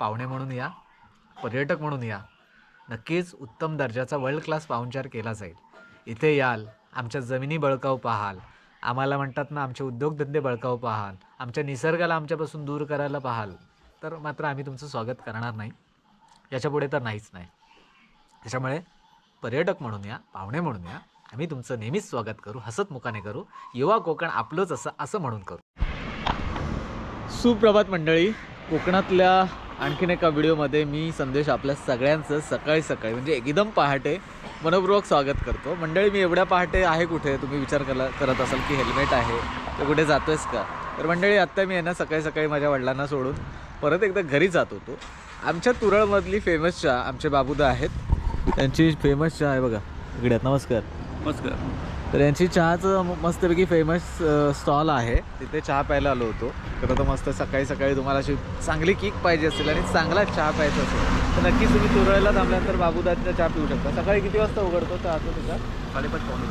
पाहुणे म्हणून या पर्यटक म्हणून या. नक्कीच उत्तम दर्जाचा वर्ल्ड क्लास पाहुणचार केला जाईल. इथे याल आमच्या जमिनी बळकावू पाहाल. आम्हाला म्हणतात ना आमचे उद्योगधंदे बळकावू पाहाल. आमच्या निसर्गाला आमच्यापासून दूर करायला पाहाल. तर मात्र आम्ही तुमचं स्वागत करणार नाही. याच्यापुढे तर नाहीच नाही. त्याच्यामुळे पर्यटक म्हणून या पाहुणे म्हणून या. आम्ही तुमचं नेहमीच स्वागत करू हसत मुखाने करू. युवा कोकण आपलंच असं असं म्हणून करू. सुप्रभात मंडळी कोकणातल्या आणखीन एका व्हिडिओमध्ये मी संदेश आपल्या सगळ्यांचं सकाळी सकाळी म्हणजे एकदम पहाटे मनपूर्वक स्वागत करतो. मंडळी मी एवढ्या पहाटे आहे कुठे? तुम्ही विचार कला करत असाल की हेल्मेट आहे. तर कुठे जातोयस का? तर मंडळी आत्ता मी आहे ना सकाळी सकाळी माझ्या वडिलांना सोडून परत एकदा घरी जात होतो. आमच्या तुरळमधली फेमस चहा आमचे बाबूदा आहेत. त्यांची फेमस चहा आहे बघा. इकडे नमस्कार. नमस्कार. तर यांची चहाचं मस्तपैकी फेमस स्टॉल आहे. तिथे चहा प्यायला आलो होतो. तर मस्त सकाळी सकाळी तुम्हाला अशी चांगली किक पाहिजे असेल आणि चांगला चहा प्यायचा असेल तर नक्कीच तुम्ही तुरळला थांबल्यानंतर बाबूदाचा चहा पिऊ शकता. सकाळी किती वाजता उघडतो चहाचं तिथं साडेपाच पावणे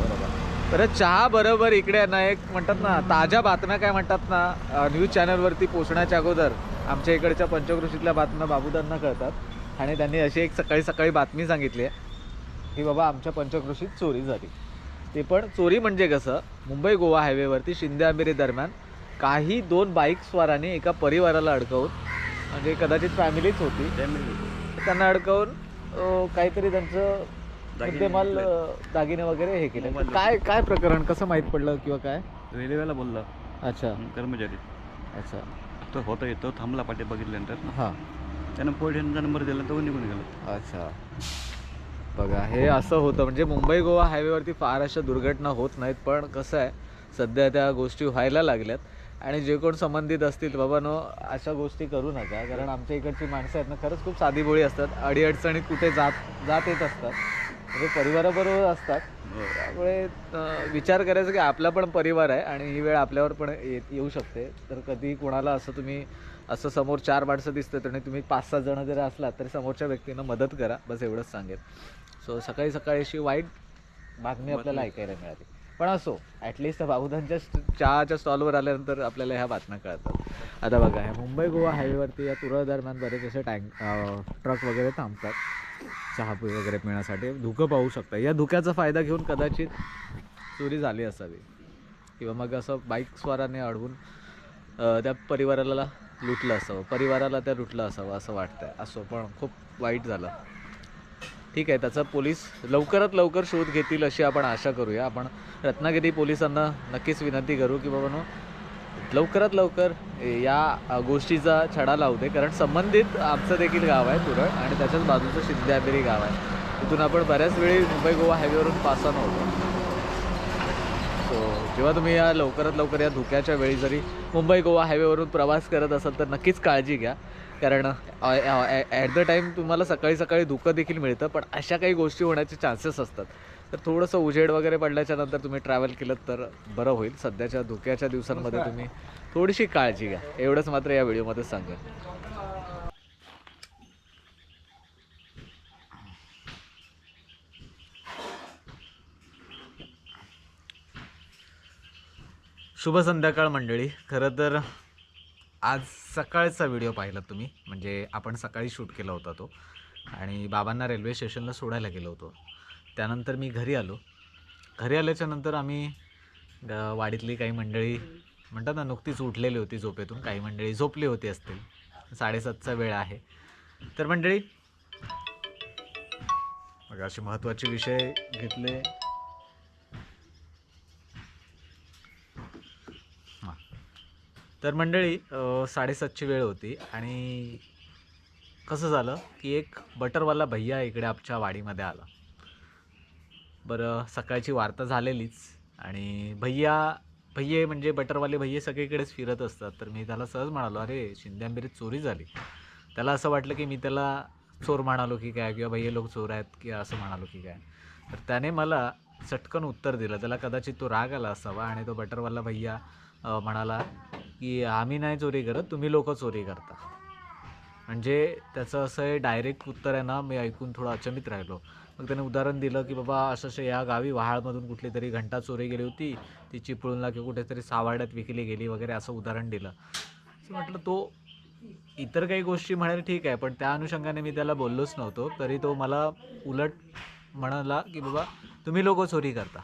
बरोबर. तर चहा बरोबर इकडे ना एक म्हणतात ना ताज्या बातम्या काय म्हणतात ना न्यूज चॅनलवरती पोचण्याच्या अगोदर आमच्या इकडच्या पंचकृषीतल्या बातम्या बाबूदांना कळतात. आणि त्यांनी अशी एक सकाळी सकाळी बातमी सांगितली आहे की बाबा आमच्या पंचकृषीत चोरी झाली. ते पण चोरी म्हणजे कसं? मुंबई गोवा हायवेवरती शिंदे आंबेरी दरम्यान काही दोन बाईक स्वारांनी एका परिवाराला अडकवून म्हणजे कदाचित फॅमिलीच होती त्यांना अडकवून काहीतरी त्यांचं मुद्देमाल दागिने वगैरे हे केले. काय काय प्रकरण कसं माहीत पडलं किंवा काय? रेल्वेला बोलला. अच्छा. कर्मचारी. अच्छा. तो होता येतो थांबला पाठी बघितल्यानंतर. हां. त्यानं पोलिसांचा नंबर दिला तो निघून गेला. अच्छा. बघा हे असं होतं. म्हणजे मुंबई गोवा हायवेवरती फार अशा दुर्घटना होत नाहीत पण कसं आहे सध्या त्या गोष्टी व्हायला लागल्यात. आणि जे कोण संबंधित असतील बाबा नो अशा गोष्टी करू नका. कारण आमच्या इकडची माणसं आहेत ना खरंच खूप साधीभोळी असतात. अडीअडचणीत कुठे जात जात येत असतात. म्हणजे परिवाराबरोबर असतात. त्यामुळे विचार करायचा की आपला पण परिवार आहे आणि ही वेळ आपल्यावर पण येत येऊ शकते. तर कधी कोणाला असं तुम्ही असं समोर चार माणसं दिसतात आणि तुम्ही पाच सहा जण जरी असलात तरी समोरच्या व्यक्तीनं मदत करा बस एवढंच सांगेल सो सकाळी सकाळी अशी वाईट बातमी आपल्याला ऐकायला मिळाली. पण असो ॲटलिस्ट बाबुदांच्या चहाच्या स्टॉलवर आल्यानंतर आपल्याला ह्या बातम्या कळतात. आता बघा ह्या मुंबई गोवा हायवेवरती या तुरळ दरम्यान बरेच असे टँक ट्रक वगैरे थांबतात. चहा पी वगैरे पिण्यासाठी. धुकं पाहू शकता. या धुक्याचा फायदा घेऊन कदाचित चोरी झाली असावी. किंवा मग असं बाईक स्वाराने अडवून त्या परिवाराला लुटलं असावं परिवाराला त्या लुटलं असावं असं वाटतंय. असो पण खूप वाईट झालं. ठीक आहे त्याचा पोलीस लवकरात लवकर शोध घेतील अशी आपण आशा करूया. आपण रत्नागिरी पोलिसांना नक्कीच विनंती करू की बाबांनो लवकरात लवकर या गोष्टीचा छडा लावू दे. कारण संबंधित आमचं देखील गाव आहे तुरळ आणि त्याच्याच बाजूचं शिंदे गाव आहे. तिथून आपण बऱ्याच वेळी मुंबई गोवा हायवेवरून पास ऑन होतो. जेव्हा तुम्ही या लवकरात लवकर या धुक्याच्या वेळी जरी मुंबई गोवा हायवेवरून प्रवास करत असाल तर नक्कीच काळजी घ्या. कारण ॲट द टाईम तुम्हाला सकाळी सकाळी धुकं देखील मिळतं पण अशा काही गोष्टी होण्याचे चान्सेस असतात. तर थोडंसं उजेड वगैरे पडल्याच्या नंतर तुम्ही ट्रॅव्हल केलं तर बरं होईल. सध्याच्या धुक्याच्या दिवसांमध्ये तुम्ही थोडीशी काळजी घ्या. एवढंच मात्र या व्हिडिओमध्ये सांगेल शुभ संध्याकाळ मंडळी. खरं तर आज सकाळचा व्हिडिओ पाहिला तुम्ही. म्हणजे आपण सकाळी शूट केला होता तो. आणि बाबांना रेल्वे स्टेशनला सोडायला गेलो होतो. त्यानंतर मी घरी आलो. घरी आल्याच्यानंतर आम्ही ग- वाडीतली काही मंडळी म्हणतात ना नुकतीच उठलेली होती झोपेतून. काही मंडळी झोपली होती असतील. साडेसातचा वेळ आहे. तर मंडळी मग असे महत्त्वाचे विषय घेतले. तर मंडळी साडेसातची वेळ होती आणि कसं झालं की एक बटरवाला भैया इकडे आमच्या वाडीमध्ये आला. बरं सकाळची वार्ता झालेलीच आणि भैया भैये म्हणजे बटरवाले भैये सगळीकडेच फिरत असतात. तर मी त्याला सहज म्हणालो अरे शिंद्यांबिरीत चोरी झाली. त्याला असं वाटलं की मी त्याला चोर म्हणालो की काय किंवा भैये लोक चोर आहेत की असं म्हणालो की काय. तर त्याने मला चटकन उत्तर दिलं. त्याला कदाचित तो राग आला असावा आणि तो बटरवाला भैया म्हणाला की आम्ही नाही चोरी करत तुम्ही लोक चोरी करता. म्हणजे त्याचं असं आहे डायरेक्ट उत्तर आहे ना मी ऐकून थोडं अचंबित राहिलो. मग त्याने उदाहरण दिलं की बाबा असं असं या गावी वहाळमधून कुठली तरी घंटा चोरी गेली होती ती चिपळूणला किंवा कुठेतरी सावाड्यात विकली गेली वगैरे असं उदाहरण दिलं. असं म्हटलं तो इतर काही गोष्टी म्हणायला ठीक आहे पण त्या अनुषंगाने मी त्याला बोललोच नव्हतो तरी तो मला उलट म्हणाला की बाबा तुम्ही लोक चोरी करता.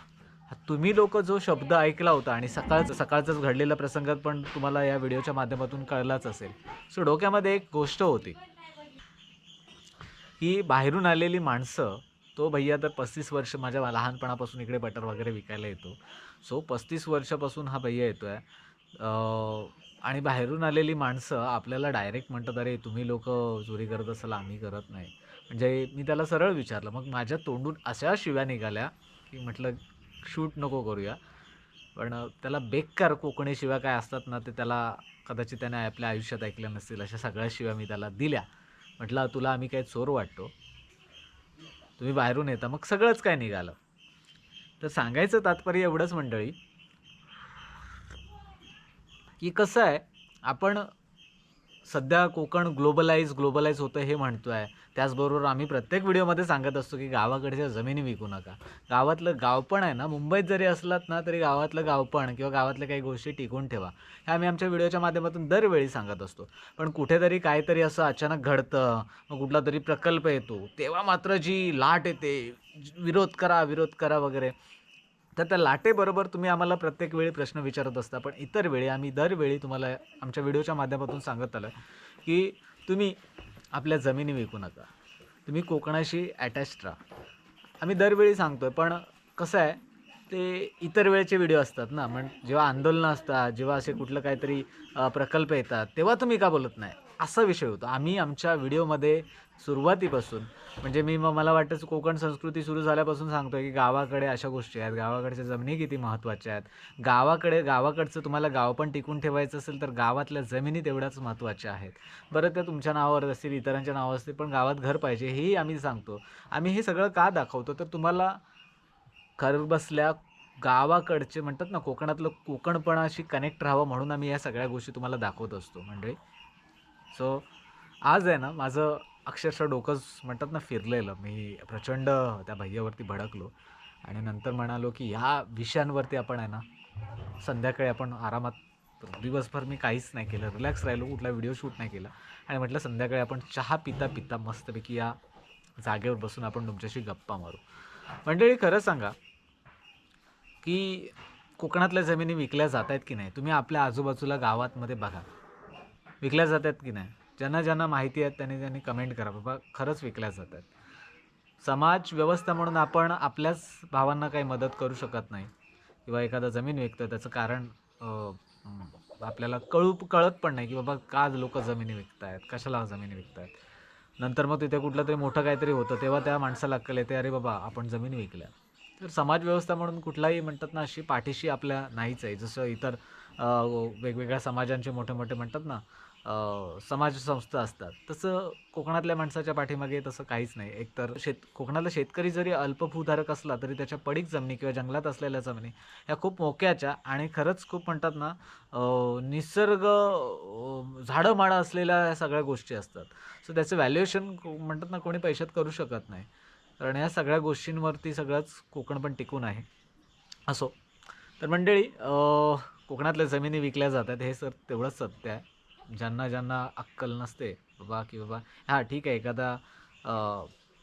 तुम्ही लोक जो शब्द ऐकला होता आणि सकाळचं सकाळचाच घडलेल्या प्रसंगात पण तुम्हाला या व्हिडिओच्या माध्यमातून कळलाच असेल. सो डोक्यामध्ये एक गोष्ट होती. की बाहेरून आलेली माणसं तो भैया तर पस्तीस वर्ष माझ्या लहानपणापासून इकडे बटर वगैरे विकायला येतो. सो पस्तीस वर्षापासून हा भैया येतो आहे आणि बाहेरून आलेली माणसं आपल्याला डायरेक्ट म्हणतात अरे तुम्ही लोक चोरी करत असाल आम्ही करत नाही. म्हणजे मी त्याला सरळ विचारलं. मग माझ्या तोंडून अशा शिव्या निघाल्या की म्हटलं शूट नको करूया. पण त्याला बेकार कोकणी शिव्या काय असतात ना ते त्याला कदाचित त्याने आपल्या आयुष्यात ऐकल्या नसतील. अशा सगळ्या शिव्या मी त्याला दिल्या. म्हटलं तुला आम्ही काय चोर वाटतो. तुम्ही बाहेरून येता मग सगळंच काय निघालं. तर सांगायचं तात्पर्य एवढंच मंडळी की कसं आहे आपण सध्या कोकण ग्लोबलाइज ग्लोबलाइज होतं हे म्हणतो आहे त्याचबरोबर आम्ही प्रत्येक व्हिडिओमध्ये सांगत असतो की गावाकडच्या जमिनी विकू नका. गावातलं गाव पण आहे ना मुंबईत जरी असलात ना तरी गावातलं गाव पण किंवा गावातल्या काही गोष्टी टिकून ठेवा. हे आम्ही आमच्या व्हिडिओच्या माध्यमातून दरवेळी सांगत असतो. पण कुठेतरी काहीतरी असं अचानक घडतं मग कुठला तरी प्रकल्प येतो तेव्हा मात्र जी लाट येते विरोध करा विरोध करा वगैरे. तर त्या लाटेबरोबर तुम्ही आम्हाला प्रत्येक वेळी प्रश्न विचारत असता. पण इतर वेळी आम्ही दरवेळी तुम्हाला आमच्या व्हिडिओच्या माध्यमातून सांगत आलं की तुम्ही आपल्या जमिनी विकू नका. तुम्ही कोकणाशी अटॅच्ड राहा. आम्ही दरवेळी सांगतो आहे पण कसं आहे ते इतर वेळेचे व्हिडिओ असतात ना. म्हण जेव्हा आंदोलनं असतात जेव्हा असे कुठलं काहीतरी प्रकल्प येतात तेव्हा तुम्ही का बोलत नाही? असा विषय होतो. आम्ही आमच्या व्हिडिओमध्ये सुरुवातीपासून म्हणजे मी मग मला वाटतं कोकण संस्कृती सुरू झाल्यापासून सांगतो की गावाकडे अशा गोष्टी आहेत. गावाकडच्या जमिनी किती महत्त्वाच्या आहेत? गावाकडे गावाकडचं तुम्हाला गाव पण टिकून ठेवायचं असेल तर गावातल्या जमिनी तेवढ्याच महत्त्वाच्या आहेत. बरं त्या तुमच्या नावावर असतील इतरांच्या नावावर असतील पण गावात घर पाहिजे हेही आम्ही सांगतो. आम्ही हे सगळं का दाखवतो? तर तुम्हाला घर बसल्या गावाकडचे म्हणतात ना कोकणातलं कोकणपणाशी कनेक्ट राहावं म्हणून आम्ही या सगळ्या गोष्टी तुम्हाला दाखवत असतो म्हणजे सो आज आहे ना माझं अक्षरशः डोकंच म्हणतात ना फिरलेलं. मी प्रचंड त्या भैयावरती भडकलो. आणि नंतर म्हणालो की ह्या विषयांवरती आपण आहे ना संध्याकाळी आपण आरामात दिवसभर मी काहीच नाही केलं. रिलॅक्स राहिलो कुठला व्हिडिओ शूट नाही केला. आणि म्हटलं संध्याकाळी आपण चहा पिता पिता मस्तपैकी या जागेवर बसून आपण तुमच्याशी गप्पा मारू. मंडळी खरं सांगा की कोकणातल्या जमिनी विकल्या जात आहेत की नाही? तुम्ही आपल्या आजूबाजूला गावातमध्ये बघा. विकल्या जात आहेत की नाही? ज्यांना ज्यांना माहिती आहेत त्यांनी त्यांनी कमेंट करा. बाबा खरंच विकल्या जातात. समाज व्यवस्था म्हणून आपण आपल्याच भावांना काही मदत करू शकत नाही. किंवा एखादा जमीन विकतं त्याचं कारण आपल्याला कळू कळत पण नाही की बाबा का लोक जमिनी विकत आहेत कशाला जमिनी विकत आहेत नंतर मग तिथे कुठलं तरी मोठं काहीतरी होतं तेव्हा त्या माणसाला अक्कल येते अरे बाबा आपण जमीन विकल्या. तर समाज व्यवस्था म्हणून कुठलाही म्हणतात ना अशी पाठीशी आपल्या नाहीच आहे. जसं इतर वेगवेगळ्या समाजांचे मोठे मोठे म्हणतात ना समाजसंस्था असतात. तसं कोकणातल्या माणसाच्या पाठीमागे तसं काहीच नाही. एकतर शेत कोकणातला शेतकरी जरी अल्पभूधारक असला तरी त्याच्या पडीक जमिनी किंवा जंगलात असलेल्या जमिनी ह्या खूप मोक्याच्या आणि खरंच खूप म्हणतात ना निसर्ग झाडं माडं असलेल्या ह्या सगळ्या गोष्टी असतात. सो त्याचं व्हॅल्युएशन म्हणतात ना कोणी पैशात करू शकत नाही. कारण या सगळ्या गोष्टींवरती सगळंच कोकण पण टिकून आहे. असो. तर मंडळी कोकणातल्या जमिनी विकल्या जातात हे सर तेवढंच सत्य आहे. ज्यांना ज्यांना अक्कल नसते बाबा की बाबा हां ठीक आहे एखादा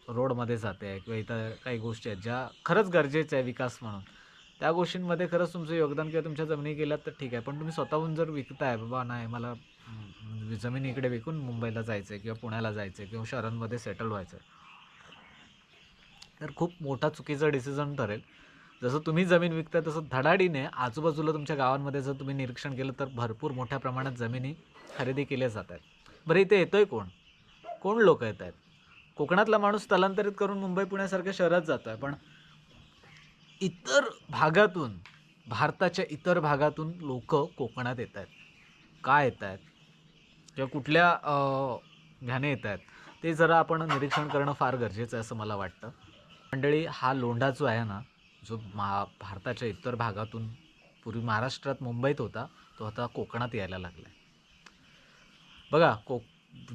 रोडमध्ये जाते आहे किंवा इतर काही गोष्टी आहेत ज्या खरंच गरजेच्या आहे विकास म्हणून. त्या गोष्टींमध्ये खरंच तुमचं योगदान किंवा तुमच्या जमिनी गेल्यात तर ठीक आहे पण तुम्ही स्वतःहून जर विकताय बाबा नाही मला म्हणजे जमीन इकडे विकून मुंबईला जायचं आहे किंवा पुण्याला जायचं आहे किंवा शहरांमध्ये सेटल व्हायचं आहे तर खूप मोठा चुकीचा डिसिजन ठरेल. जसं तुम्ही जमीन विकताय तसं धडाडीने आजूबाजूला तुमच्या गावांमध्ये जर तुम्ही निरीक्षण केलं तर भरपूर मोठ्या प्रमाणात जमिनी खरेदी केल्या जात आहेत बरं इथे येतोय कोण? कोण लोक येत आहेत? कोकणातला माणूस स्थलांतरित करून मुंबई पुण्यासारख्या शहरात जातो आहे पण इतर भागातून भारताच्या इतर भागातून लोक कोकणात येत आहेत. का येत आहेत? किंवा कुठल्या अं, ह्याने येत आहेत? ते जरा आपण निरीक्षण करणं फार गरजेचं आहे असं मला वाटतं. मंडळी हा लोंढा जो आहे ना जो मा भारताच्या इतर भागातून पूर्वी महाराष्ट्रात मुंबईत होता तो आता कोकणात यायला लागला आहे बघा को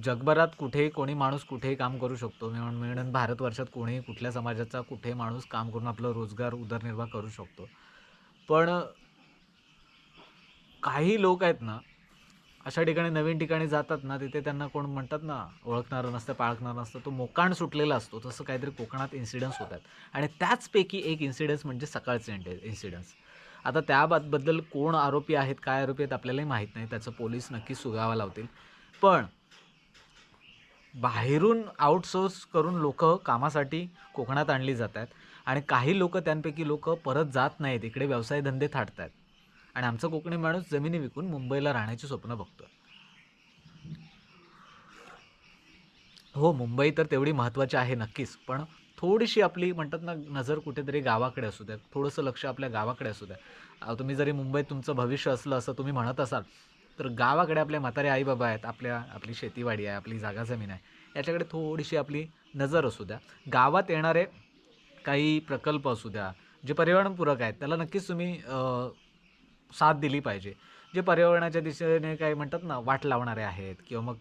जगभरात कुठेही कोणी माणूस कुठेही काम करू शकतो. मिळून मिळून भारतवर्षात कोणीही कुठल्या समाजाचा कुठेही माणूस काम करून आपला रोजगार उदरनिर्वाह करू शकतो. पण काही लोक आहेत ना अशा ठिकाणी नवीन ठिकाणी जातात ना तिथे त्यांना कोण म्हणतात ना ओळखणारं नसतं पाळखणारं नसतं तो मोकाण सुटलेला असतो. तसं काहीतरी कोकणात इन्सिडन्स होतात. आणि त्याचपैकी एक इन्सिडन्स म्हणजे सकाळचे इन्सिडन्स आता त्याबद्दल कोण आरोपी आहेत काय आरोपी आहेत आपल्यालाही माहीत नाही. त्याचं पोलीस नक्कीच सुगावा लावतील. पण बाहेरून आउटसोर्स करून लोक कामासाठी कोकणात आणली जात आहेत आणि काही लोक त्यांपैकी लोक परत जात नाहीत. इकडे व्यवसाय धंदे थाटत आहेत आणि आमचा कोकणी माणूस जमिनी विकून मुंबईला राहण्याची स्वप्न बघतो हो मुंबई तर तेवढी महत्त्वाची आहे नक्कीच पण थोडीशी आपली म्हणतात ना नजर कुठेतरी गावाकडे असू द्या. थोडंसं लक्ष आपल्या गावाकडे असू द्या. तुम्ही जरी मुंबईत तुमचं भविष्य असलं असं तुम्ही म्हणत असाल तर गावाकडे आपल्या म्हातारे आईबाबा आहेत आपल्या आपली शेतीवाडी आहे आपली जागा जमीन आहे याच्याकडे थोडीशी आपली नजर असू द्या. गावात येणारे काही प्रकल्प असू द्या जे पर्यावरणपूरक आहेत त्याला नक्कीच तुम्ही साथ दिली पाहिजे. जे पर्यावरणाच्या दिशेने काही म्हणतात ना वाट लावणारे आहेत किंवा मग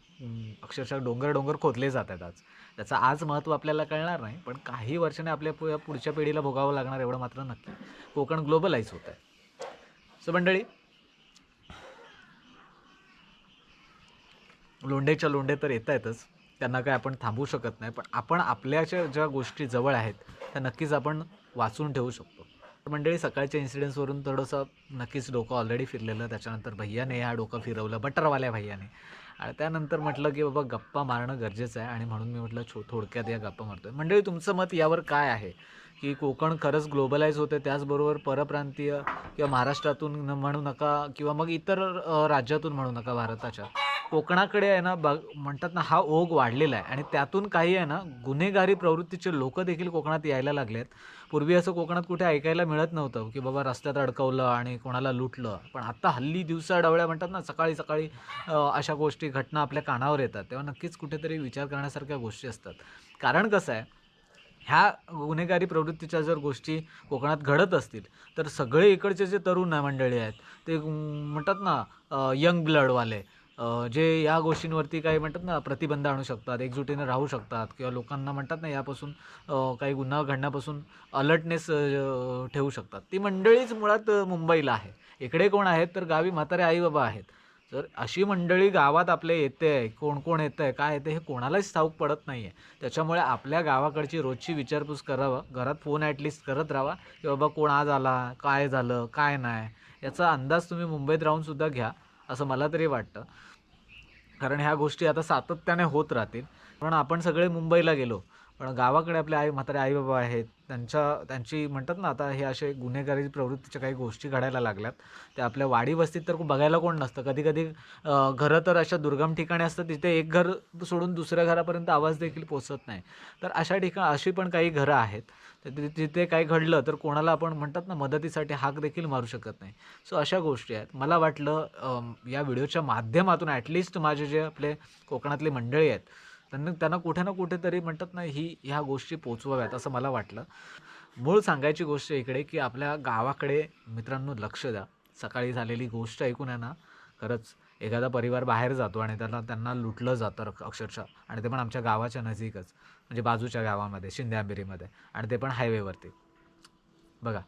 अक्षरशः डोंगर डोंगर खोदले जात आहेत आज. त्याचं आज महत्त्व आपल्याला कळणार नाही पण काही वर्षाने आपल्या पुढच्या पिढीला भोगावं लागणार एवढं मात्र नक्की. कोकण ग्लोबलाईज होत आहे सो मंडळी लोंढेच्या लोंढे तर येत आहेतच त्यांना काय आपण थांबवू शकत नाही. पण आपण आपल्याच्या ज्या गोष्टी जवळ आहेत त्या नक्कीच आपण वाचून ठेवू शकतो. तर मंडळी सकाळच्या इन्सिडेंट्सवरून थोडंसं नक्कीच डोकं ऑलरेडी फिरलेलं. त्याच्यानंतर भैयाने हा डोकं फिरवलं बटरवाल्या भैयाने. आणि त्यानंतर म्हटलं की बाबा गप्पा मारणं गरजेचं आहे. आणि म्हणून मी म्हटलं छो थोडक्यात या गप्पा मारतोय. मंडळी तुमचं मत यावर काय आहे? की कोकण खरंच ग्लोबलाईज होते त्याचबरोबर परप्रांतीय किंवा महाराष्ट्रातून म्हणू नका किंवा मग इतर राज्यातून म्हणू नका भारताच्या. कोकणाकडे आहे ना बघ म्हणतात ना हा ओघ वाढलेला आहे. आणि त्यातून काही आहे ना गुन्हेगारी प्रवृत्तीचे लोक देखील कोकणात यायला लागले आहेत. पूर्वी असं कोकणात कुठे ऐकायला मिळत नव्हतं की बाबा रस्त्यात अडकवलं आणि कोणाला लुटलं. पण आता हल्ली दिवसा डवळ्या म्हणतात ना सकाळी सकाळी अशा गोष्टी घटना आपल्या कानावर येतात. तेव्हा नक्कीच कुठेतरी विचार करण्यासारख्या गोष्टी असतात. कारण कसं आहे ह्या गुन्हेगारी प्रवृत्तीच्या जर गोष्टी कोकणात घडत असतील तर सगळे इकडचे जे तरुण मंडळी आहेत ते म्हणतात ना यंग ब्लडवाले जे या गोष्टींवरती काही म्हणतात ना प्रतिबंध आणू शकतात एकजुटीने राहू शकतात किंवा लोकांना म्हणतात ना यापासून काही गुन्हा घडण्यापासून अलर्टनेस ठेवू शकतात. ती मंडळीच मुळात मुंबईला आहे. इकडे कोण आहेत तर गावी म्हातारे आई बाबा आहेत. तर अशी मंडळी गावात आपले येते आहे कोण कोण येतं आहे काय येतं हे कोणालाच ठाऊक पडत नाही आहे त्याच्यामुळे आपल्या गावाकडची रोजची विचारपूस करावं घरात फोन ॲटलिस्ट करत राहावा की बाबा कोण आज आला काय झालं काय नाही याचा अंदाज तुम्ही मुंबईत राहूनसुद्धा घ्या. असं मला तरी वाटतं. कारण ह्या गोष्टी आता सातत्याने होत राहतील. पण आपण सगळे मुंबईला गेलो. पण गावाकडे आपले आई म्हातारे आईबाबा आहेत त्यांच्या त्यांची म्हणतात ना आता हे असे गुन्हेगारी प्रवृत्तीच्या काही गोष्टी घडायला लागल्यात. ते आपल्या वाडी वस्तीत तर बघायला कोण नसतं. कधी कधी घरं तर अशा दुर्गम ठिकाणी असतात तिथे एक घर सोडून दुसऱ्या घरापर्यंत आवाज देखील पोचत नाही. तर अशा ठिकाण अशी पण काही घरं आहेत. तर तिथे काही घडलं तर कोणाला आपण म्हणतात ना मदतीसाठी हाक देखील मारू शकत नाही. सो अशा गोष्टी आहेत. मला वाटलं या व्हिडिओच्या माध्यमातून ॲटलिस्ट माझे जे आपले कोकणातले मंडळी आहेत त्यांना त्यांना कुठे ना कुठेतरी म्हणतात ना ही ह्या गोष्टी पोचवाव्यात असं मला वाटलं. मूळ सांगायची गोष्ट इकडे की आपल्या गावाकडे मित्रांनो लक्ष द्या. सकाळी झालेली गोष्ट ऐकून आहे ना खरंच एखादा परिवार बाहेर जातो आणि त्यांना त्यांना लुटलं जातं अक्षरशः. आणि ते पण आमच्या गावाच्या नजीकच म्हणजे बाजूच्या गावामध्ये शिंदे आणि ते पण हायवेवरती. बघा.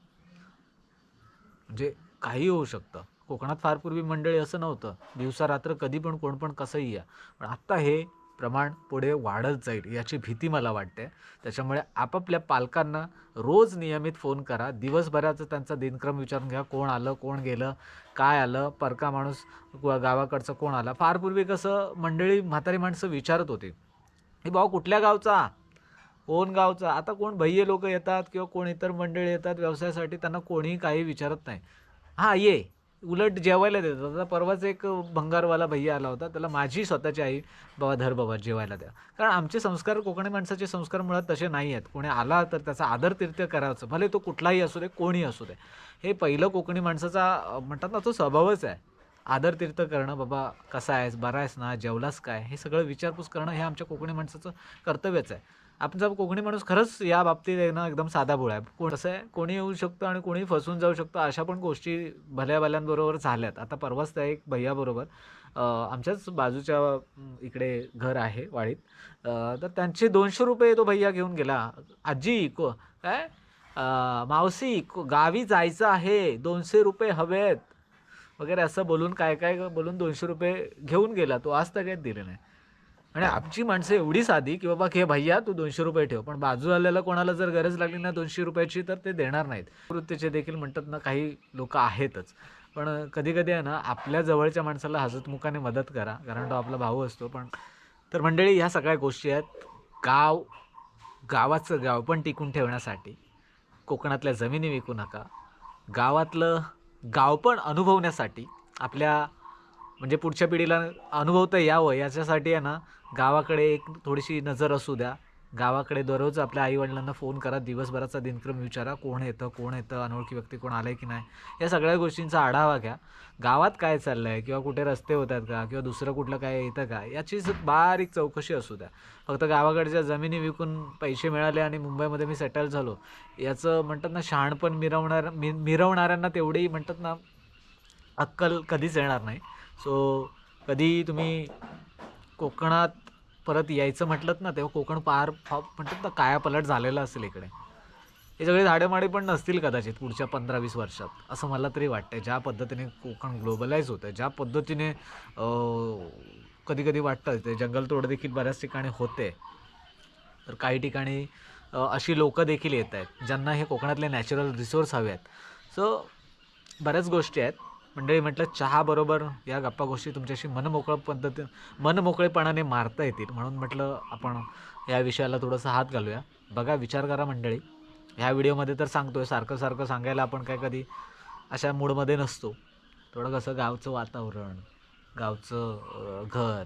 म्हणजे काही होऊ शकतं. कोकणात फार पूर्वी मंडळी असं नव्हतं. दिवसा रात्र कधी पण कोण पण कसंही या. पण आत्ता हे प्रमाण पुढे वाढत जाईल याची भीती मला वाटते. त्याच्यामुळे आपापल्या पालकांना रोज नियमित फोन करा. दिवसभराचं त्यांचा दिनक्रम विचारून घ्या. कोण आलं कोण गेलं काय आलं परका माणूस गावाकडचं कोण आला. फार पूर्वी कसं मंडळी म्हातारी माणसं विचारत होती. हे भाऊ कुठल्या गावचा? कोण गावचा? आता कोण भैये लोक येतात किंवा कोण इतर मंडळी येतात व्यवसायासाठी त्यांना कोणीही काही विचारत नाही. हां ये. उलट जेवायला देत आता परवाच एक भंगारवाला भैया आला होता. त्याला माझी स्वतःची आई बाबा धर बाबा जेवायला द्या. कारण आमचे संस्कार कोकणी माणसाचे संस्कार मुळात तसे नाही आहेत. कोणी आला तर त्याचा आदर तीर्थ करायचं. भले तो कुठलाही असू दे कोणी असू दे. हे पहिलं कोकणी माणसाचा म्हणतात ना तो स्वभावच आहे. आदर तीर्थ करणं बाबा कसा आहेस? बरा आहेस ना? जेवलास काय? हे सगळं विचारपूस करणं हे आमच्या कोकणी माणसाचं कर्तव्यच आहे. आमचा कोकणी माणूस खरंच या बाबतीत आहे ना एकदम साधा बोळ आहे. कोण कसं आहे? कोणी येऊ शकतो आणि कोणी फसून जाऊ शकतो अशा पण गोष्टी भल्या भल्यांबरोबर झाल्यात. आता परवाच त्या एक भैयाबरोबर आमच्याच बाजूच्या इकडे घर आहे वाडीत. तर त्यांचे दोनशे रुपये तो भैया घेऊन गेला. आजी को काय? मावसी गावी जायचं आहे. दोनशे रुपये हवेत. वगैरे असं बोलून काय काय बोलून दोनशे रुपये घेऊन गेला. तो आज तगेत दिले नाही. आणि आमची माणसं एवढी साधी की बाबा हे भैया तू दोनशे रुपये ठेव. पण बाजू आलेला कोणाला जर गरज लागली ना दोनशे रुपयाची तर ते देणार नाहीत. वृत्तीचे देखील म्हणतात ना काही लोक आहेतच. पण कधी कधी आहे ना आपल्या जवळच्या माणसाला हजतमुखाने मदत करा कारण तो आपला भाऊ असतो. पण तर मंडळी ह्या सगळ्या गोष्टी आहेत. गाव गावाचं गाव पण टिकून ठेवण्यासाठी. कोकणातल्या जमिनी विकू नका. गावातलं गाव पण अनुभवण्यासाठी. आपल्या म्हणजे पुढच्या पिढीला अनुभवता यावं याच्यासाठी आहे ना गावाकडे एक थोडीशी नजर असू द्या. गावाकडे दररोज आपल्या आईवडिलांना फोन करा. दिवसभराचा दिनक्रम विचारा. कोण येतं कोण येतं अनोळखी व्यक्ती कोण आलं आहे की नाही? या सगळ्या गोष्टींचा आढावा घ्या. गावात काय चाललं आहे किंवा कुठे रस्ते होत आहेत का किंवा दुसरं कुठलं काय येतं का? याची बारीक चौकशी असू द्या. फक्त गावाकडच्या जमिनी विकून पैसे मिळाले आणि मुंबईमध्ये मी सेटल झालो. याचं म्हणतात ना शहाणपण मिरवणार मि मिरवणाऱ्यांना तेवढी म्हणतात ना अक्कल कधीच येणार नाही. सो कधी तुम्ही कोकणात परत यायचं म्हटलं ना तेव्हा कोकण पार फा- म्हणतात ना कायापलट झालेला असेल इकडे. हे सगळे झाडेमाडे पण नसतील कदाचित पुढच्या पंधरा वीस वर्षात. असं मला तरी वाटतं ज्या पद्धतीने कोकण ग्लोबलाईज होतं ज्या पद्धतीने कधी कधी वाटतं ते जंगलतोड देखील बऱ्याच ठिकाणी होते. तर काही ठिकाणी अशी लोकं देखील येत आहेत ज्यांना हे कोकणातले नॅचरल रिसोर्स हवे आहेत. सो बऱ्याच गोष्टी आहेत. मंडळी म्हटलं चहाबरोबर या गप्पा गोष्टी तुमच्याशी मनमोकळं पद्धती मनमोकळेपणाने मारता येतील. म्हणून म्हटलं आपण या विषयाला थोडंसं हात घालूया. बघा विचार करा मंडळी. ह्या व्हिडिओमध्ये तर सांगतो आहे सारखं सारखं सांगायला आपण काय कधी अशा मूडमध्ये नसतो. थोडं कसं गावचं वातावरण गावचं घर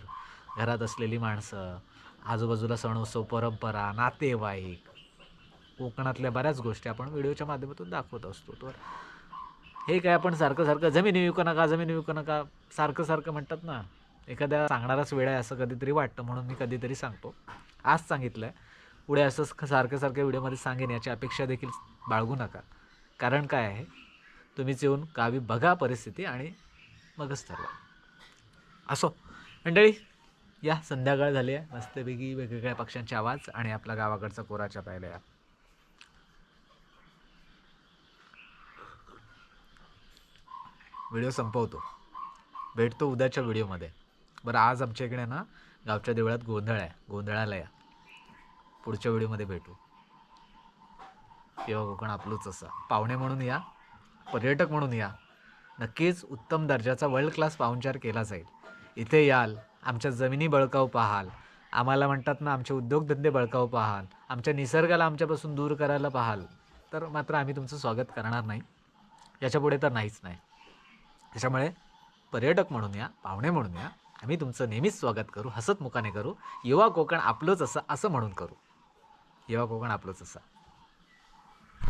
घरात असलेली माणसं आजूबाजूला सण उत्सव परंपरा नातेवाईक कोकणातल्या बऱ्याच गोष्टी आपण व्हिडिओच्या माध्यमातून दाखवत असतो. तर हे काय आपण सारखं सारखं जमिनी विकू नका जमिनी विकू नका सारखं सारखं म्हणतात ना. एखाद्या सांगणाराच वेळ आहे असं कधीतरी वाटतं म्हणून मी कधीतरी सांगतो. आज सांगितलं आहे पुढे असं सारखं सारख्या व्हिडिओमध्ये सांगेन याची अपेक्षा देखील बाळगू नका. कारण काय आहे? तुम्हीच येऊन गावी बघा परिस्थिती आणि मगच ठरवा. असो. मंडळी या संध्याकाळ झाली आहे. मस्तपैकी वेगवेगळ्या पक्ष्यांचे आवाज आणि आपला गावाकडचा कोराच्या पाहिल्या व्हिडिओ संपवतो. भेटतो उद्याच्या व्हिडिओमध्ये. बरं आज आमच्या इकडे ना गावच्या देवळात गोंधळ आहे. गोंधळाला या. पुढच्या व्हिडिओमध्ये भेटू. किंवा कोकण आपलंच असा. पाहुणे म्हणून या. पर्यटक म्हणून या. नक्कीच उत्तम दर्जाचा वर्ल्ड क्लास पाहुणचार केला जाईल. इथे याल. आमच्या जमिनी बळकावू पाहाल. आम्हाला म्हणतात ना आमचे उद्योगधंदे बळकावू पाहाल. आमच्या निसर्गाला आमच्यापासून दूर करायला पाहाल. तर मात्र आम्ही तुमचं स्वागत करणार नाही. याच्यापुढे तर नाहीच नाही. त्याच्यामुळे पर्यटक म्हणून या पाहुणे म्हणून या आम्ही तुमचं नेहमीच स्वागत करू हसत मुखाने करू. युवा कोकण आपलंच असं असं म्हणून करू. युवा कोकण आपलंच असं.